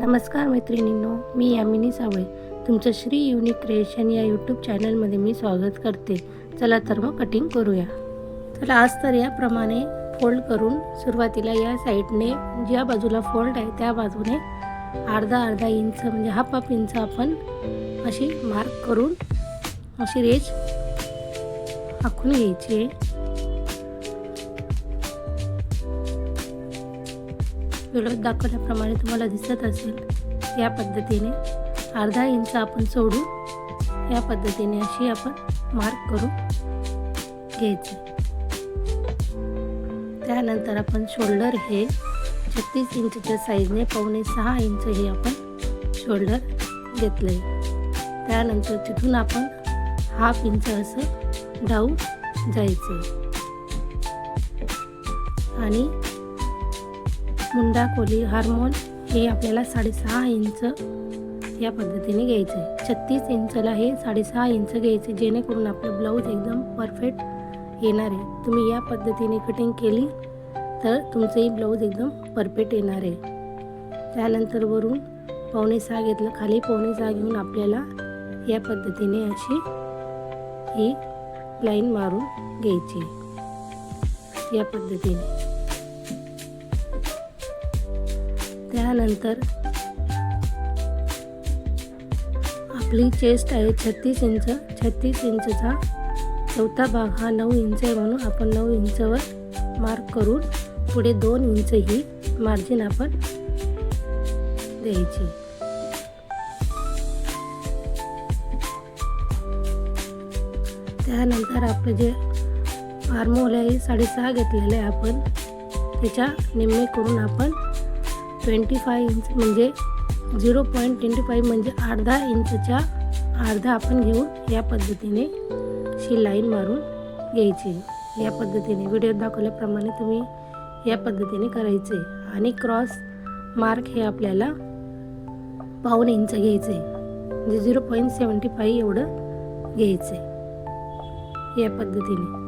नमस्कार मैत्रिणींनो मी यामिनी सावळे. तुमचं श्री युनिक क्रिएशन या यूट्यूब चॅनलमध्ये मी स्वागत करते. चला तर मग कटिंग करूया. चला आज तर याप्रमाणे फोल्ड करून सुरुवातीला या साईडने ज्या बाजूला फोल्ड आहे त्या बाजूने अर्धा अर्धा इंच म्हणजे हाफ हाफ इंच आपण अशी मार्क करून अशी रेज आखून घ्यायची आहे. व्हिडिओत दाखवल्याप्रमाणे तुम्हाला दिसत असेल या पद्धतीने अर्धा इंच आपण सोडून या पद्धतीने अशी आपण मार्क करून घ्यायचे. त्यानंतर आपण शोल्डर हे छत्तीस इंचच्या साईजने पावणे सहा इंच हे आपण शोल्डर घेतलं आहे त्यानंतर तिथून आपण हाफ इंच असं डाऊन जायचं आणि मुंडा कोली हार्मोन हे आपल्याला साडेसहा इंच या पद्धतीने घ्यायचं. आहे छत्तीस इंचला हे साडेसहा इंच घ्यायचे जेणेकरून आपलं ब्लाऊज एकदम परफेक्ट येणार आहे. तुम्ही या पद्धतीने कटिंग केली तर तुमचंही ब्लाऊज एकदम परफेक्ट येणार आहे. त्यानंतर वरून पावणे सहा घेतलं खाली पावणे सहा घेऊन आपल्याला या पद्धतीने अशी ही लाईन मारून घ्यायची. या पद्धतीने. त्यानंतर आपली चेस्ट आहे छत्तीस इंच छत्तीस इंचचा चौथा भाग हा नऊ इंच आहे म्हणून आपण नऊ इंचवर मार्क करून पुढे दोन इंच ही मार्जिन आपण द्यायची. त्यानंतर आपलं जे आर्मोल आहे साडेसहा घेतलेलं आहे आपण त्याच्या निम्मे करून आपण ट्वेंटी फाय इंच म्हणजे झिरो पॉईंट ट्वेंटी फाईव्ह म्हणजे अर्धा इंचच्या अर्धा आपण घेऊन या पद्धतीने शी लाईन मारून घ्यायची. या पद्धतीने. व्हिडिओत दाखवल्याप्रमाणे तुम्ही या पद्धतीने करायचे. आणि क्रॉस मार्क हे आपल्याला पाऊन इंच घ्यायचे. म्हणजे झिरो पॉईंट सेवन्टी फाईव्ह एवढं घ्यायचे. या पद्धतीने.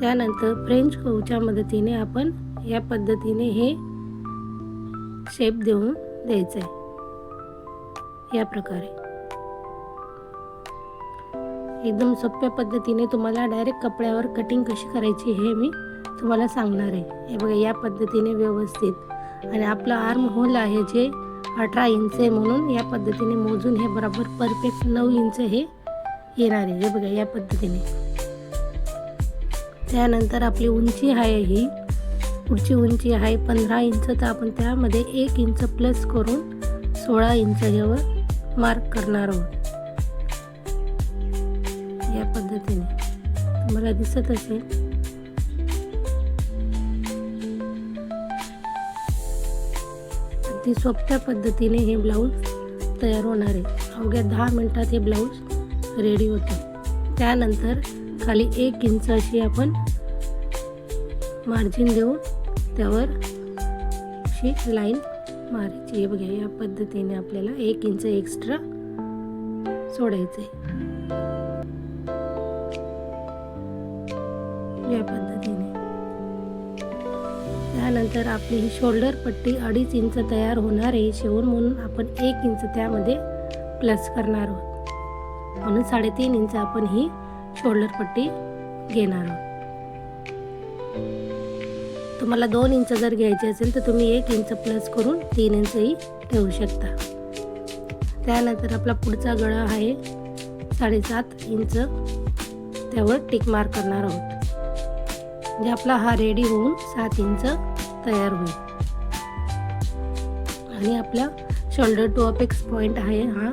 त्यानंतर फ्रेंच कवच्या मदतीने आपण या पद्धतीने हे शेप देऊन द्यायचा आहे या प्रकारे. एकदम सोप्या पद्धतीने तुम्हाला डायरेक्ट कपड्यावर कटिंग कशी करायची हे मी तुम्हाला सांगणार आहे. हे बघा या पद्धतीने व्यवस्थित. आणि आपलं आर्म होल आहे जे अठरा इंच आहे म्हणून या पद्धतीने मोजून हे बरोबर परफेक्ट नऊ इंच हे येणार आहे. हे बघा या पद्धतीने. त्यानंतर आपली उंची आहे ही पुढची उंची आहे पंधरा इंच तर आपण त्यामध्ये एक इंच प्लस करून सोळा इंच यावर मार्क करणार आहोत. या पद्धतीने. तुम्हाला दिसत असेल. अगदी सोप्या पद्धतीने हे ब्लाऊज तयार होणार आहे. अवघ्या दहा मिनटात हे ब्लाऊज रेडी होतं. त्यानंतर खाली एक इंच अशी आपण मार्जिन देऊन त्यावर अशी लाईन मारायची. हे बघा या पद्धतीने आपल्याला एक इंच एक्स्ट्रा सोडायचं आहे या पद्धतीने. त्यानंतर आपली ही शोल्डर पट्टी अडीच इंच तयार होणार आहे शिवून म्हणून आपण एक इंच त्यामध्ये प्लस करणार आहोत. म्हणून साडेतीन इंच आपण ही शोल्डर पट्टी घेणार आहोत. तुम्हाला दोन इंच जर घ्यायचे असेल तर तुम्ही एक इंच प्लस करून तीन इंचही ठेवू शकता. त्यानंतर आपला पुढचा गळा आहे साडेसात इंच. त्यावर टिक मार्क करणार आहोत. म्हणजे आपला हा रेडी होऊन सात इंच तयार होईल. आणि आपला शोल्डर टू अपेक्स पॉईंट आहे हा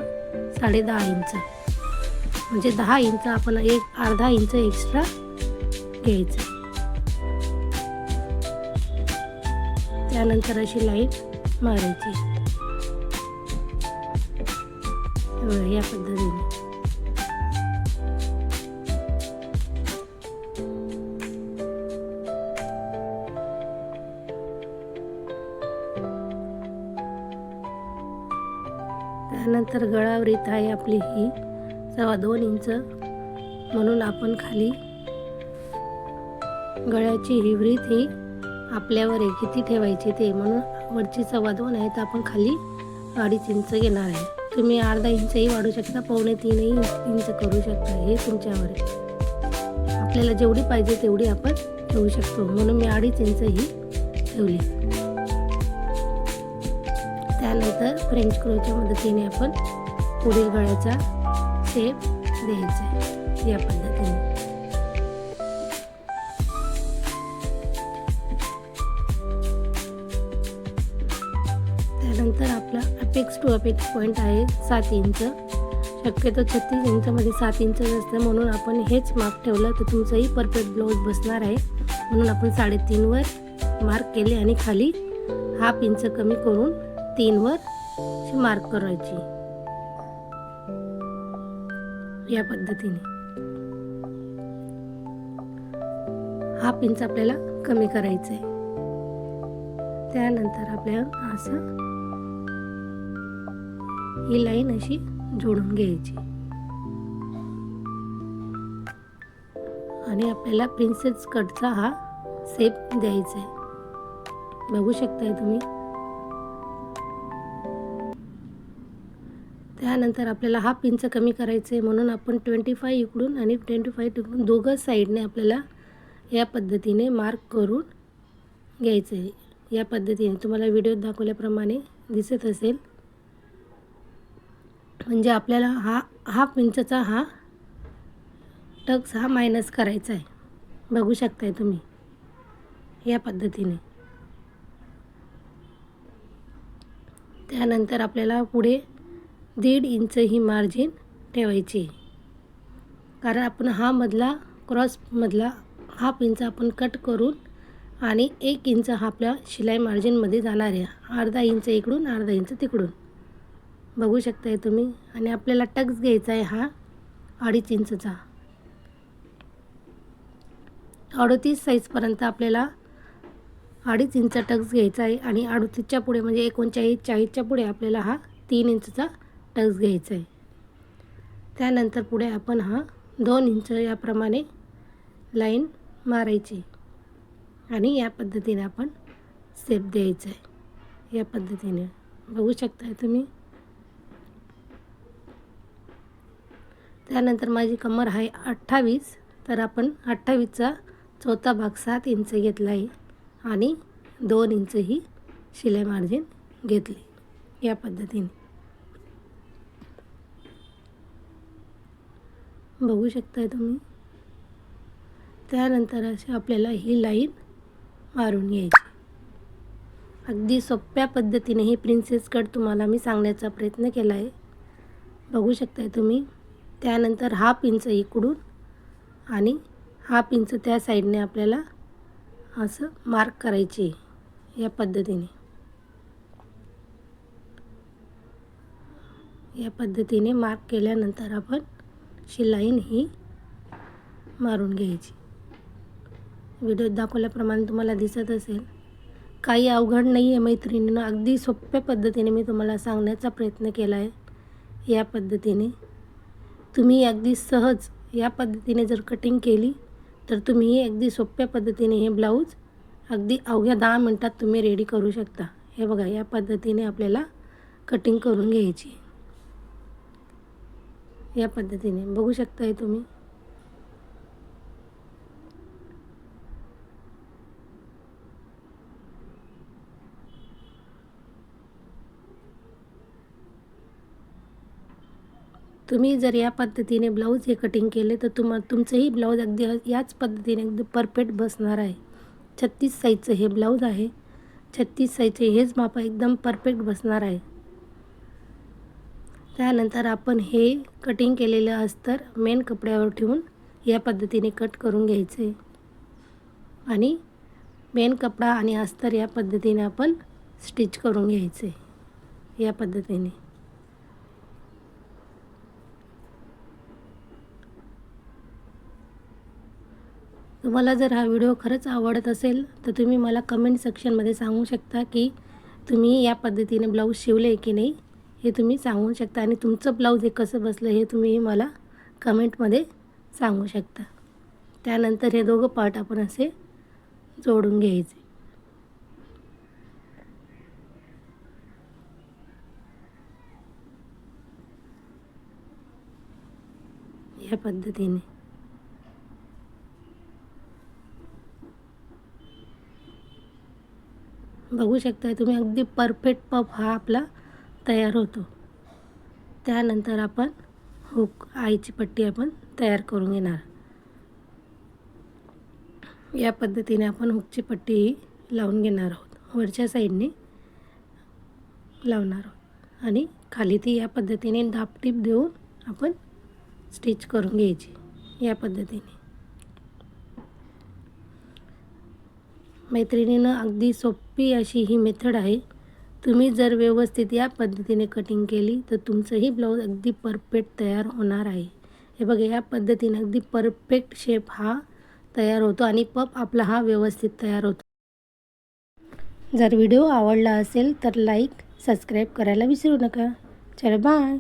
साडे दहा इंच. म्हणजे दहा इंच आपण एक अर्धा इंच एक्स्ट्रा घ्यायचं. त्यानंतर अशी लाइट मारायची. या पद्धतीने. त्यानंतर गळावरीत आहे आपली ही सव्वा दोन इंच. म्हणून आपण खाली गळ्याची ही व्रीत ही आपल्यावर आहे. किती ठेवायची ते? म्हणून वरची सव्वा दोन आहे. तर आपण खाली अडीच इंच घेणार आहे. तुम्ही अर्धा इंचही वाढू शकता. पावणे तीनही इंच करू शकता हे तुमच्यावर आहे. आपल्याला जेवढी पाहिजे तेवढी आपण ठेवू शकतो. म्हणून मी अडीच इंच ही ठेवली. त्यानंतर फ्रेंच क्रोच्या मदतीने आपण पुढील गळ्याचा शेप द्यायचा आहे. या अपेक्स पॉईंट आहे सात इंच. शक्यतो छत्तीस इंचमध्ये सात इंच असतं म्हणून आपण हेच माप ठेवलं तर तुमचंही परफेक्ट ब्लाऊज बसणार आहे. म्हणून आपण साडेतीनवर मार्क केले आणि खाली हाफ इंच कमी करून तीनवर मार्क करायची. या पद्धतीने. हाफ इंच आपल्याला कमी करायचं आहे त्यानंतर आपल्याला असं ही लाईन अशी जोडून घ्यायची. आणि आपल्याला प्रिन्सेस कटचा हा सेप द्यायचा आहे. बघू शकताय तुम्ही. त्यानंतर आपल्याला हा पिंच कमी करायचं आहे म्हणून आपण ट्वेंटी फाय इकडून आणि ट्वेंटी फाय तिकडून दोघं साईडने आपल्याला या पद्धतीने मार्क करून घ्यायचं आहे. या पद्धतीने तुम्हाला व्हिडिओत दाखवल्याप्रमाणे दिसत असेल. म्हणजे आपल्याला हा हाफ इंचचा हा टक्स हा मायनस करायचा आहे. बघू शकताय तुम्ही. या पद्धतीने. त्यानंतर आपल्याला पुढे दीड इंच ही मार्जिन ठेवायची कारण आपण हा मधला क्रॉसमधला हाफ इंच आपण कट करून आणि एक इंच हा आपल्या शिलाई मार्जिनमध्ये जाणार आहे. अर्धा इंच इकडून अर्धा इंच तिकडून. बघू शकताय तुम्ही. आणि आपल्याला टक्स घ्यायचा आहे हा अडीच इंचचा. अडतीस साईजपर्यंत आपल्याला अडीच इंच टक्स घ्यायचा आहे. आणि अडतीसच्या पुढे म्हणजे एकोणचाळीस चाळीसच्या पुढे आपल्याला हा तीन इंचचा टक्स घ्यायचा आहे. त्यानंतर पुढे आपण हा दोन इंच याप्रमाणे लाईन मारायची. आणि या पद्धतीने आपण सेप द्यायचं आहे. या पद्धतीने. बघू शकताय तुम्ही? त्यानंतर माझी कमर आहे अठ्ठावीस तर आपण अठ्ठावीसचा चौथा भाग सात इंच घेतला आहे आणि दोन इंच ही शिलाई मार्जिन घेतली या पद्धतीने. बघू शकताय तुम्ही. त्यानंतर अशी आपल्याला ही लाईन मारून घ्यायची. अगदी सोप्या पद्धतीने ही प्रिन्सेस कट तुम्हाला मी सांगण्याचा प्रयत्न केला आहे बघू शकताय तुम्ही. त्यानंतर हाफ इंच इकडून आणि हाफ इंच त्या साईडने आपल्याला असं मार्क करायचे या पद्धतीने. या पद्धतीने मार्क केल्यानंतर आपण शिलाईन ही मारून घ्यायची. व्हिडिओत दाखवल्याप्रमाणे तुम्हाला दिसत असेल. काही अवघड नाही आहे मैत्रिणीनं. अगदी सोप्या पद्धतीने मी तुम्हाला सांगण्याचा प्रयत्न केला आहे या पद्धतीने तुम्ही अगदी सहज या पद्धतीने जर कटिंग केली तर तुम्ही अगदी सोप्या पद्धतीने हे ब्लाऊज अगदी अवघ्या दहा मिनटात तुम्ही रेडी करू शकता. हे बघा या पद्धतीने आपल्याला कटिंग करून घ्यायची. या पद्धतीने. बघू शकताय तुम्ही? तुम्ही जर या पद्धतीने ब्लाऊज हे कटिंग केले तर तुम्हा तुमचंही ब्लाऊज अगदी याच पद्धतीने अगदी परफेक्ट बसणार आहे. छत्तीस साईजचं हे ब्लाऊज आहे. छत्तीस साईजचे हेच माप एकदम परफेक्ट बसणार आहे. त्यानंतर आपण हे कटिंग केलेलं अस्तर मेन कपड्यावर ठेवून या पद्धतीने कट करून घ्यायचे. आणि मेन कपडा आणि अस्तर या पद्धतीने आपण स्टिच करून घ्यायचे. या पद्धतीने. तुम्हाला जर हा व्हिडिओ खरंच आवडत असेल तर तुम्ही मला कमेंट सेक्शनमध्ये सांगू शकता की तुम्ही या पद्धतीने ब्लाऊज शिवले की नाही हे तुम्ही सांगू शकता. आणि तुमचं ब्लाऊज हे कसं बसलं हे तुम्ही मला कमेंटमध्ये सांगू शकता. त्यानंतर हे दोघं पार्ट आपण असे जोडून घ्यायचे. या पद्धतीने. बघू शकता तुम्ही अगदी परफेक्ट पफ हा आपला तयार होतो. त्यानंतर आपण हुक आईची पट्टी आपण तयार करून घेणार. या पद्धतीने आपण हुकची पट्टी ही लावून घेणार आहोत. वरच्या साईडने लावणार आहोत. आणि खाली ती या पद्धतीने दापटीप देऊन आपण स्टिच करून घ्यायची. या पद्धतीने. मैत्रिणीनं अगदी सोपी अशी ही मेथड आहे. तुम्ही जर व्यवस्थित या पद्धतीने कटिंग केली तर तुमचंही ब्लाऊज अगदी परफेक्ट तयार होणार आहे. हे बघा या पद्धतीने अगदी परफेक्ट शेप हा तयार होतो आणि पप आपला हा व्यवस्थित तयार होतो. जर व्हिडिओ आवडला असेल तर लाईक सबस्क्राईब करायला विसरू नका. चल बाय